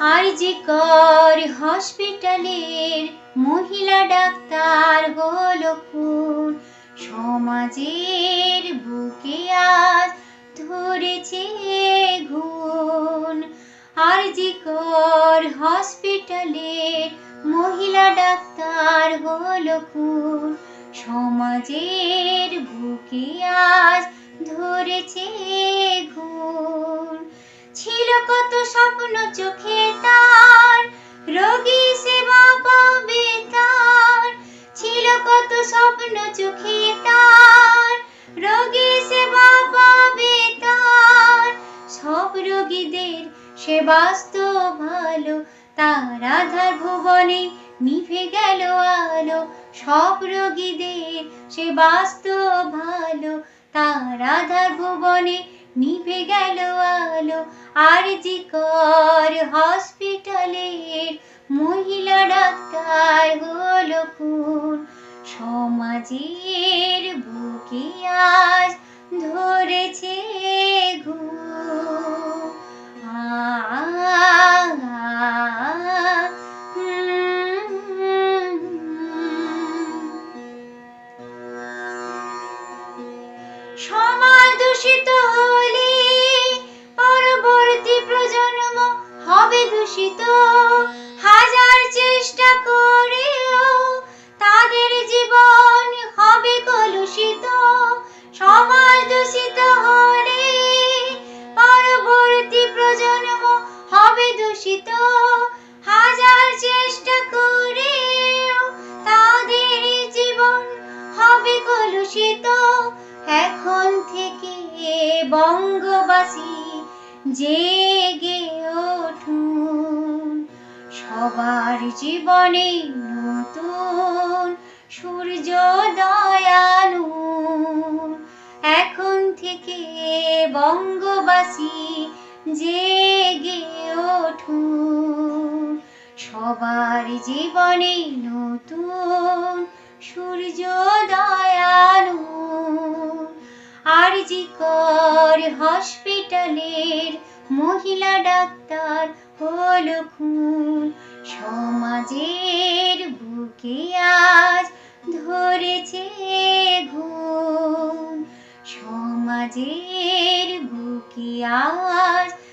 আরজিকর হসপিটালের মহিলা ডাক্তার হলো সমাজের বুকে আজ ধরেছে ঘুণ। আরজিকর হসপিটালের মহিলা ডাক্তার হলো সমাজের বুকে আজ ধরেছে ঘুণ। ছিল কত স্বপ্ন চোখে কত স্বপ্ন চোখে তার। রোগী সেবা পাবে তার। সব রোগীদের সেবাস্ত ভালো, তার আধার ভুবনে নিভে গেল আলো। সব রোগীদের সেবাস্ত ভালো, তার আধার ভুবনে নিভে গেল আলো। আর জি কর হসপিটালের সমাজের বুকে আজ ধরেছে সমাজ দূষিত হলে পরবর্তী প্রজন্ম হবে দূষিত। হাজার চেষ্টা করেও দূষিত পরবর্তী প্রজন্ম হবে দূষিত। হাজার চেষ্টা তাদের জীবন হবে কলুষিত। এখন থেকে বঙ্গবাসী জেগে উঠুন। সবার জীবনে নতুন সূর্যোদয় বঙ্গবাসী জেগে উঠুন সবার জীবনে নতুন সূর্যোদয় আনুন আর জি কর হসপিটালের মহিলা ডাক্তার হলো খুন। সমাজের বুকে আজ ধরেছে ঘুম। সমাজের বুকে আজ ধরেছে